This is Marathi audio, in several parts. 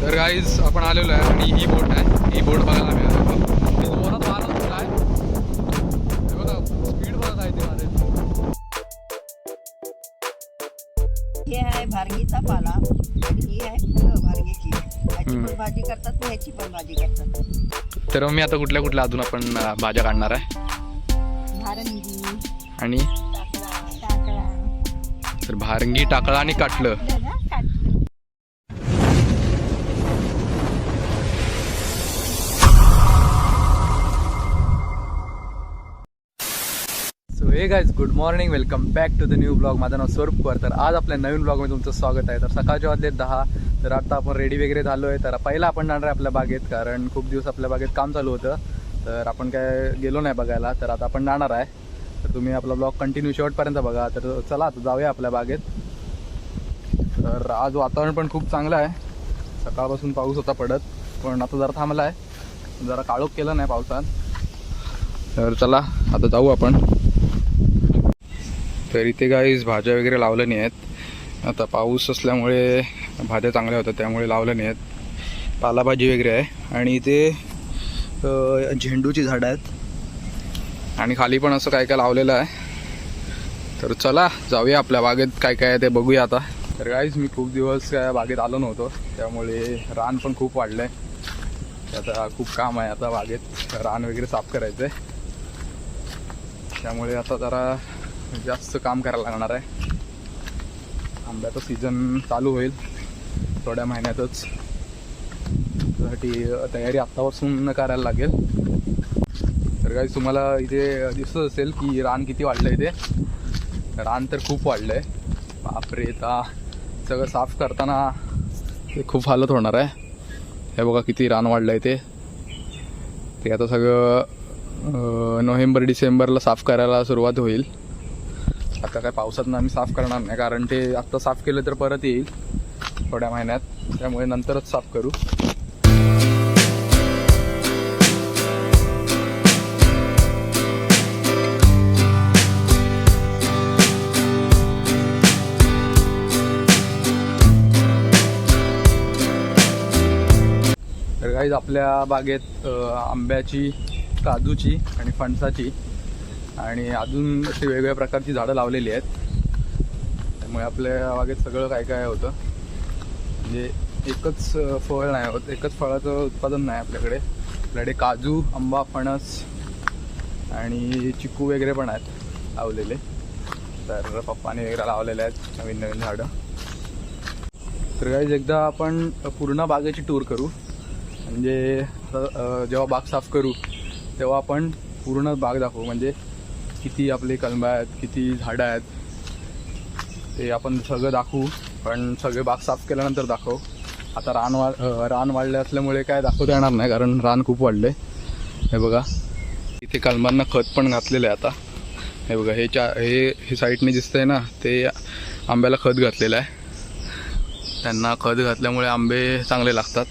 तर गाईज आपण आलेलो आहे आणि ही बोट आहे. ही बोट बघायला आम्ही आलेलो ती जोरात वारा सुटला आहे. हे बघा स्पीड ते. हे आहे भारगीचा पाला आणि ही आहे फुलं भारगीची. याची हम्म. पण भाजी करतात ह्याची पण भाजी करतात. तर मी आता कुठल्या कुठल्या अजून आपण अं, भाज्या काढणार आहे? भारंगी. आणि? तर भारंगी टाकलं आणि काटलं. सो हे guys good morning welcome back to the new blog माझं नाव स्वरूप कुवर तर आज आपल्या नवीन ब्लॉगमध्ये तुमचं स्वागत आहे. तर सकाळच्या वाजले दहा. तर आता आपण रेडी वगैरे झालो आहे तर पहिला आपण जाणार आहे आपल्या बागेत कारण खूप दिवस आपल्या बागेत काम चालू होतं. तर आपण काय गेलो नाही बघायला. तर आता आपण जाणार आहे. तर तुम्ही आपला ब्लॉग कंटिन्यू शेवटपर्यंत बघा. तर चला आता जाऊया आपल्या बागेत. तर आज वातावरण पण खूप चांगलं आहे. सकाळपासून पाऊस होता पडत पण आता जरा थांबला आहे जरा काळोख केलं नाही पावसात. तर चला आता जाऊ आपण. तर इथे काहीच भाज्या वगैरे लावल्या नाही आहेत आता पाऊस असल्यामुळे भाज्या चांगल्या होत्या त्यामुळे लावल्या नाही आहेत पालाभाजी वगैरे आहे. आणि इथे झेंडूची झाडं आहेत. आणि खाली पण असं काय काय लावलेलं आहे. तर चला जाऊया आपल्या बागेत काय काय आहे ते बघूया आता. तर गाईज मी खूप दिवस काय बागेत आलो नव्हतो. त्यामुळे रान पण खूप वाढलं आहे आता खूप काम आहे आता बागेत. रान वगैरे साफ करायचं आहे त्यामुळे आता जरा जास्त काम करायला लागणार आहे. आंब्याचा सीझन चालू होईल. थोड्या महिन्यातच. त्यासाठी तयारी आत्तापासून करायला लागेल. गाईज तुम्हाला इथे दिसत असेल की रान किती वाढलं इथे. रान तर खूप वाढलं आहे बापरे आता सगळं साफ करताना ते खूप हालत होणार आहे. हे बघा किती रान वाढलं आहे ते ते आता सगळं नोव्हेंबर डिसेंबरला साफ करायला सुरुवात होईल. आता काय पावसातनं आम्ही साफ करणार नाही कारण ते आत्ता साफ केलं तर परत येईल थोड्या महिन्यात. त्यामुळे नंतरच साफ करू. तर आपल्या बागेत आंब्याची काजूची आणि फणसाची. आणि अजून अशी वेगवेगळ्या प्रकारची झाडं लावलेली आहेत. त्यामुळे आपल्या बागेत सगळं काय काय होतं. म्हणजे एकच फळ नाही होत. एकच फळाचं उत्पादन नाही आपल्याकडे. आपल्याकडे काजू आंबा फणस आणि चिकू वगैरे पण आहेत लावलेले. तर पप्पाने वगैरे लावलेले आहेत नवीन नवीन झाडं. तर गाईज एकदा आपण पूर्ण बागेची टूर करू. म्हणजे जेव्हा बाग साफ करू तेव्हा आपण पूर्ण बाग दाखवू. म्हणजे किती आपले कलमं आहेत किती झाडं आहेत ते आपण सगळं दाखवू. पण सगळे बाग साफ केल्यानंतर दाखवू. आता रान वा रान वाढले असल्यामुळे काय दाखवता येणार नाही कारण रान खूप वाढले. हे बघा. इथे कलमांना खत पण घातलेलं आहे आता. हे बघा हे चा हे हे साईडने दिसतंय ना ते आंब्याला खत घातलेलं आहे. त्यांना खत घातल्यामुळे आंबे चांगले लागतात.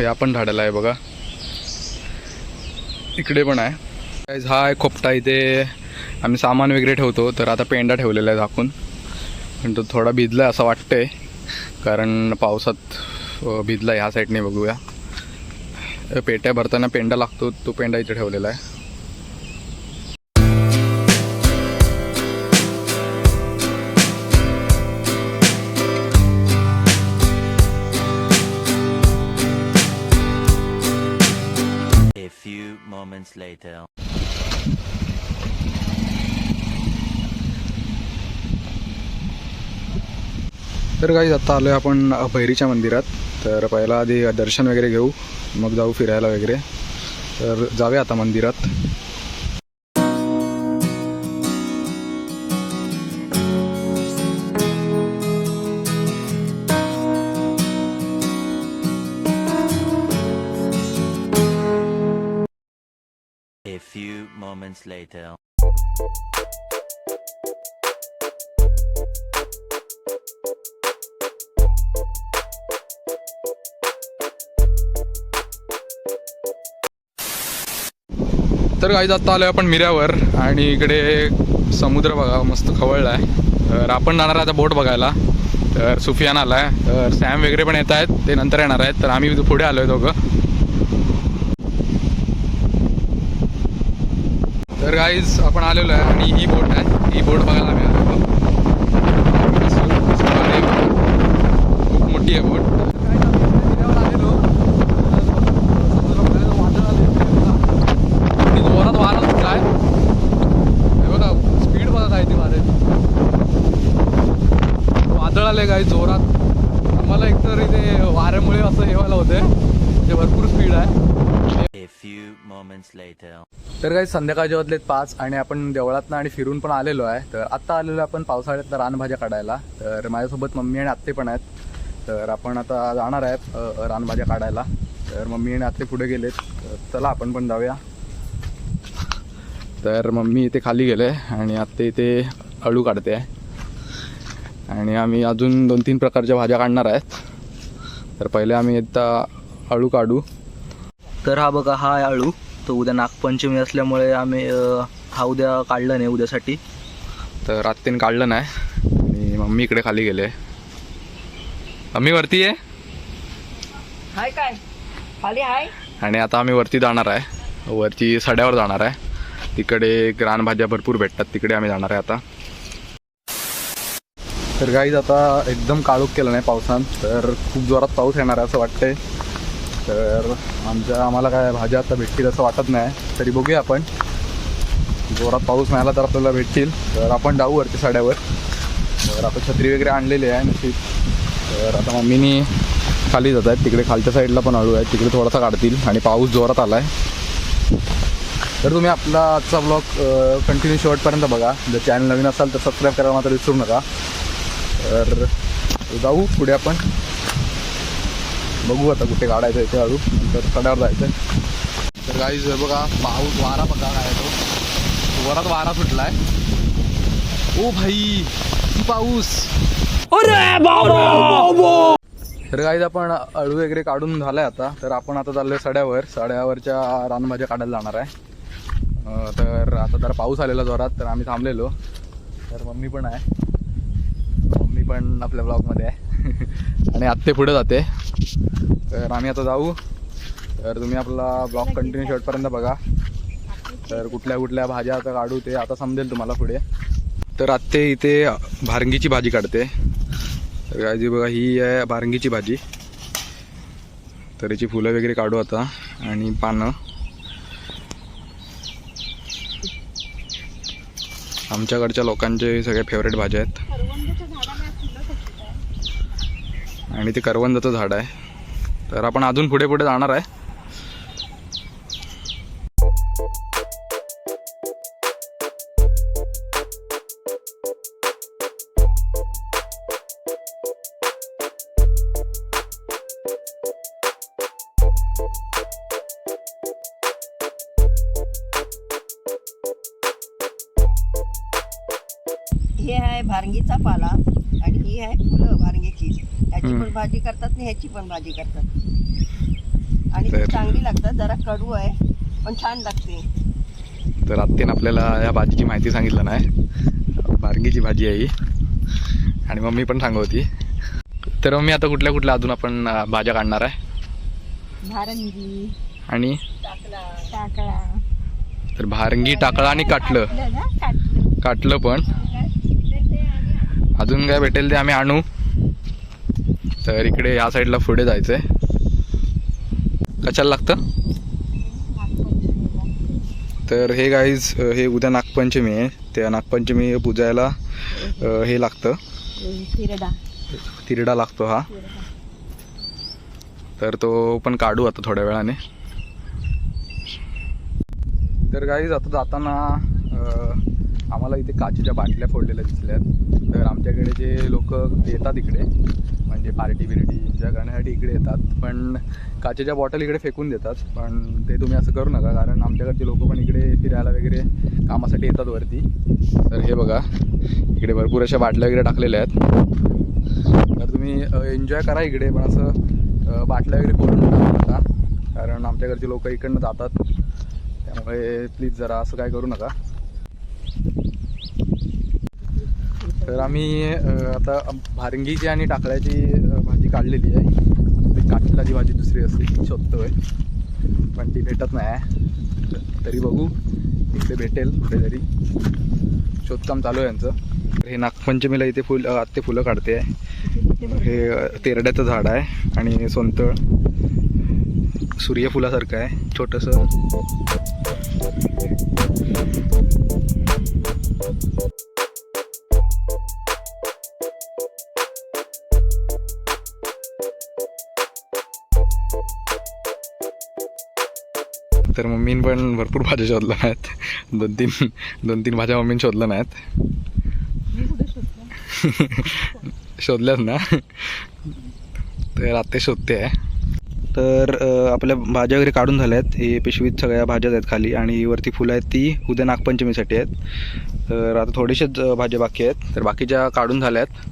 या पण झाडाला आहे बघा. इकडे पण आहे. Guys, हा आहे खोपटा. इथे आम्ही सामान वगैरे ठेवतो तर आता पेंडा ठेवलेला आहे झाकून. पण तो थोडा भिजला आहे असं वाटतंय कारण पावसात भिजला ह्या साईडने बघूया. पेट्या भरताना पेंडा लागतो तो पेंडा इथे ठेवलेला आहे. Moments later. तर काही आता आलो आहे आपण भैरीच्या मंदिरात. तर पहिला आधी दर्शन वगैरे घेऊ मग जाऊ फिरायला वगैरे. तर जाऊया आता मंदिरात. Moments later. तर गाईज आत्ता आलो आपण मिऱ्यावर आणि इकडे समुद्र बघा मस्त खवळला आहे तर आपण जाणार आहे आता बोट बघायला. तर सुफियान आलाय. तर सॅम वगैरे पण येत आहेत ते नंतर येणार आहेत. तर आम्ही पुढे आलो आहे दोघं. तर गाईज आपण आलेलो आहे आणि ही बोट आहे. ही बोट बघायला आम्ही आलेलो सु- सुपारी बोट. खूप मोठी आहे बोट आणि जोरात वारा काय हे बघा स्पीड बघा काय ती वारे. वादळ आले काय जोरात. आम्हाला एकतर इथे वाऱ्यामुळे असं हे व्हायला होते ते भरपूर स्पीड आहे. Few moments later. तर काही संध्याकाळचे वाजलेत पाच आणि आपण देवळातनं आणि फिरून पण आलेलो आहे तर आत्ता आलेलो आपण पावसाळ्यातल्या रानभाज्या काढायला. तर माझ्यासोबत मम्मी आणि आत्ते पण आहेत. तर आपण आता जाणार आहेत रानभाज्या काढायला. तर मम्मी आणि आत्ते पुढे गेलेत. चला आपण पण जाऊया. तर मम्मी इथे खाली गेले आणि आत्ते इथे अळू काढते आहे. आणि आम्ही अजून दोन तीन प्रकारच्या भाज्या काढणार आहेत. तर पहिले आम्ही एकदा अळू काढू. तर हा बघा हा आहे आळू. तो उद्या नागपंचमी असल्यामुळे आम्ही हा उद्या काढला नाही उद्यासाठी. तर आत्तेने काढलं नाही. आणि मम्मी इकडे खाली गेले मम्मी वरती आहे? हाय काय? खाली हाय? आणि आता आम्ही वरती जाणार आहे. वरती सड्यावर जाणार आहे. तिकडे रानभाज्या भरपूर भेटतात. तिकडे आम्ही जाणार आहे आता. तर गाईज आता एकदम काळोख केलं नाही पावसानं. तर खूप जोरात पाऊस येणार आहे असं वाटतंय. तर आमच्या आम्हाला काय भाज्या आता भेटतील असं वाटत नाही. तरी बघूया आपण. जोरात पाऊस मिळाला तर आपल्याला भेटतील. तर आपण जाऊ वरती साड्यावर. तर आपण छत्री वगैरे आणलेली आहे नशीब. तर आता मम्मीनी खाली जात आहेत. तिकडे खालच्या साईडला पण आळू आहे तिकडे थोडासा काढतील. आणि पाऊस जोरात आला आहे तर तुम्ही आपला आजचा ब्लॉग कंटिन्यू शेवटपर्यंत बघा. जर चॅनल नवीन असाल तर सबस्क्राईब करायला मात्र विसरू नका. तर जाऊ पुढे आपण. बघू आता कुठे काढायचं इथे अळू नंतर सड्यावर जायचं तर गाईज बघा पाऊस वारा बघा काय तो. जोरात वारा सुटलाय. ओ भाई पाऊस. तर गाईज आपण अळू वगैरे काढून झालाय आता. तर आपण आता चाललोय सड्यावर. सड्यावरच्या रानभाज्या काढायला जाणार आहे. तर आता जरा पाऊस आलेला जोरात तर आम्ही थांबलेलो. तर मम्मी पण आहे. मम्मी पण आपल्या ब्लॉगमध्ये आहे. आणि आत्ते पुढे जाते. तर आम्ही आता जाऊ. तर तुम्ही आपला ब्लॉग कंटिन्यू शेवटपर्यंत बघा. तर कुठल्या कुठल्या भाज्या आता काढू ते आता समजेल तुम्हाला पुढे. तर आत्ते इथे भारंगीची भाजी काढते. तर गायजी बघा ही आहे भारंगीची भाजी. तर याची फुलं वगैरे काढू आता आणि पानं. आमच्याकडच्या लोकांचे सगळे फेवरेट भाज्या आहेत. आणि ते करवंदाचं झाड आहे. तर आपण अजून पुढे पुढे जाणार आहे. हे आहे भारंगीचा पाला. आणि ही आहे फुलं भारंगीची ह्याची. पण भाजी करतात आणि ह्याची पण भाजी करतात. आणि ती चांगली लागतात जरा कडू आहे पण छान लागते. तर आत्तेनं आपल्याला या भाजीची माहिती सांगितलं नाही. भारंगीची भाजी आहे ही. आणि मम्मी पण सांगत होती तर मम्मी आता कुठल्या कुठल्या अजून आपण भाज्या काढणार आहे? भारंगी. आणि? टाकळा तर भारंगी टाकळा आणि काटलं. काटलं पण. अजून काय भेटेल ते आम्ही आणू. तर इकडे या साईडला पुढे जायचंय. कशाला लागतं? तर हे गाईज हे उद्या नागपंचमी आहे. त्या नागपंचमी पूजायला हे लागतं. तिरडा. तिरडा लागतो हा. तर तो पण काढू आता थोड्या वेळाने. तर गाईज आता जाताना आम्हाला इथे काचेच्या बाटल्या फोडलेल्या दिसल्यात. तर आमच्याकडे जे लोक येतात इकडे म्हणजे पार्टी बिर्टी एन्जॉय करण्यासाठी इकडे येतात. पण काचेच्या बॉटल इकडे फेकून देतात. पण ते तुम्ही असं करू नका कारण आमच्याकडचे लोक पण इकडे फिरायला वगैरे कामासाठी येतात वरती. तर हे बघा इकडे भरपूर अशा बाटल्या वगैरे टाकलेल्या आहेत. तर तुम्ही एन्जॉय करा इकडे पण असं बाटल्या वगैरे करून टाकू नका कारण आमच्याकडचे लोक इकडनं जातात. त्यामुळे प्लीज जरा असं काय करू नका. तर आम्ही आता भारंगीची आणि टाकळ्याची भाजी काढलेली आहे. ती जी भाजी दुसरी असते ती शोधतोय. पण ती भेटत नाही आहे. तरी बघू. इकडे भेटेल कुठेतरी. शोधकाम चालू आहे यांचं. तर हे नागपंचमीला इथे फुल आत्ते फुलं काढते आहे. हे तेरड्याचं झाड आहे आणि सोनतळ. सूर्यफुलासारखं आहे छोटंसं. तर मम्मीन पण भरपूर भाज्या शोधल्या नाहीत. दोन तीन दोन तीन भाज्या मम्मीने शोधल्या नाहीत. शोधल्याच ना. तर आत्ता शोधते. आहे तर आपल्या भाज्या वगैरे काढून झाल्या आहेत. हे पिशवीत सगळ्या भाज्याच आहेत खाली आणि वरती फुलं आहेत ती. उद्या नागपंचमीसाठी आहेत. तर आता थोडेसेच अ, भाज्या बाकी आहेत. तर बाकीच्या काढून झाल्या आहेत.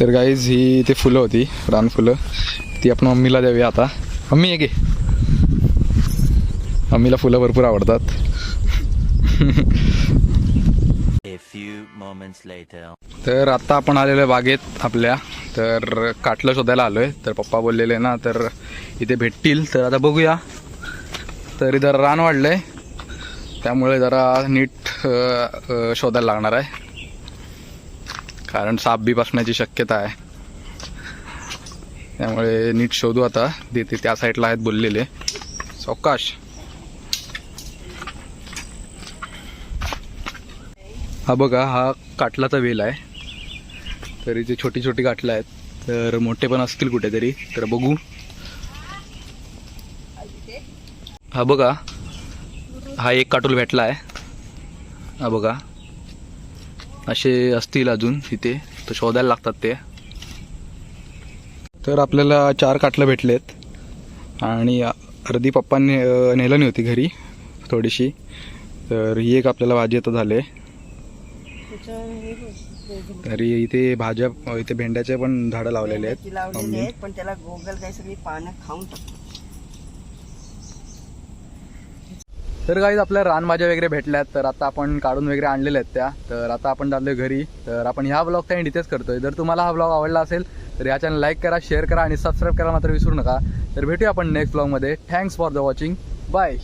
तर गाईज ही इथे फुलं होती रानफुलं ती आपण मम्मीला द्यावी आता. मम्मी ये घे. मम्मीला फुलं भरपूर आवडतात. तर आत्ता आपण आलेलो आहे बागेत आपल्या. तर काटलं शोधायला आलो आहे तर पप्पा बोललेले ना तर इथे भेटतील तर आता बघूया. तर इथं रान वाढलं आहे त्यामुळे जरा नीट शोधायला लागणार आहे. कारण साप बी बसण्याची शक्यता आहे. त्यामुळे नीट शोधू आता. तिथे त्या साईडला आहेत बोललेले. सवकाश हा बघा हा काटलाचा वेल आहे. तर इथे छोटी छोटी गाठलं आहेत तर मोठे पण असतील कुठेतरी. तर बघू. हा बघा. हा एक काटूल भेटला आहे. हा बघा. असे असतील अजून इथे. तर शोधायला लागतात ते. तर आपल्याला चार काटलं भेटलेत. आणि अर्धी पप्पांनी ने नेलं नाही होती घरी थोडीशी. तर ही एक आपल्याला भाजी आता झाले तरी इथे भाज्या इथे भेंड्याचे पण झाडं लावलेले आहेत. भेंड्याची लावलेली मम्मी. आहेत पण त्याला गोगल काही सगळी पानं खाऊन तर काही आपल्या रानभाज्या वगैरे भेटल्यात तर आता आपण काढून वगैरे आणलेल्या आहेत त्या. तर आता आपण चाललोय घरी. तर आपण ह्या ब्लॉगचा एंड इथेच करतोय. जर तुम्हाला हा ब्लॉग आवडला असेल तर या चॅनल लाईक करा शेअर करा आणि सबस्क्राईब करा मात्र विसरू नका. तर भेटूया आपण नेक्स्ट ब्लॉगमध्ये thanks for the watching bye